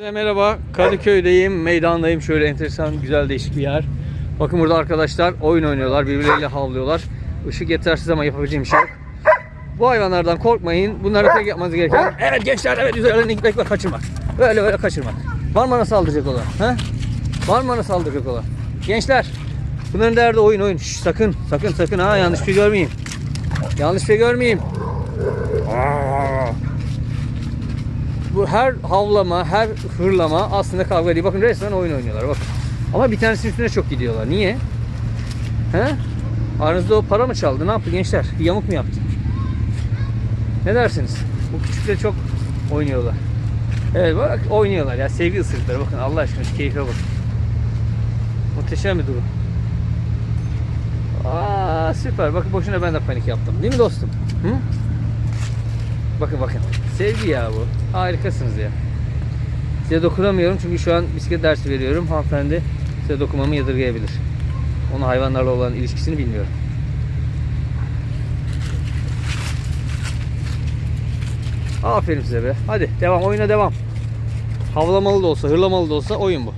Merhaba, Kadıköy'deyim, meydandayım. Şöyle enteresan, güzel, değişik bir yer. Bakın burada arkadaşlar oyun oynuyorlar, birbirleriyle havlıyorlar. Işık yetersiz ama yapabileceğim şey. Bu hayvanlardan korkmayın. Bunları tek yapmanız gereken... Evet gençler, evet üzerlerine gitmek ve kaçırmak. Böyle böyle kaçırmak. Var mı bana saldıracak olan? Mı bana saldıracak olan? Gençler, bunların derdi oyun oyun. Şş, sakın, sakın, sakın ha yanlış bir şey görmeyeyim. Yanlış bir şey görmeyeyim. Bu her havlama, her hırlama aslında kavga değil. Bakın resmen oyun oynuyorlar bakın. Ama bir tanesinin üstüne çok gidiyorlar. Niye? He? Aranızda o para mı çaldı? Ne yaptı gençler? Yamuk mu yaptı? Ne dersiniz? Bu küçükler çok oynuyorlar. Evet bak oynuyorlar ya. Sevgi ısırıkları bakın Allah aşkına şu keyfe bakın. Muhteşem bir durum. Aa süper. Bakın boşuna ben de panik yaptım. Değil mi dostum? Hı? Bakın bakın. Sevgi ya bu. Harikasınız ya. Size dokunamıyorum çünkü şu an bisiklet dersi veriyorum. Hanımefendi size dokunmamı yadırgayabilir. Onun hayvanlarla olan ilişkisini bilmiyorum. Aferin size be. Hadi devam oyuna devam. Havlamalı da olsa, hırlamalı da olsa oyun bu.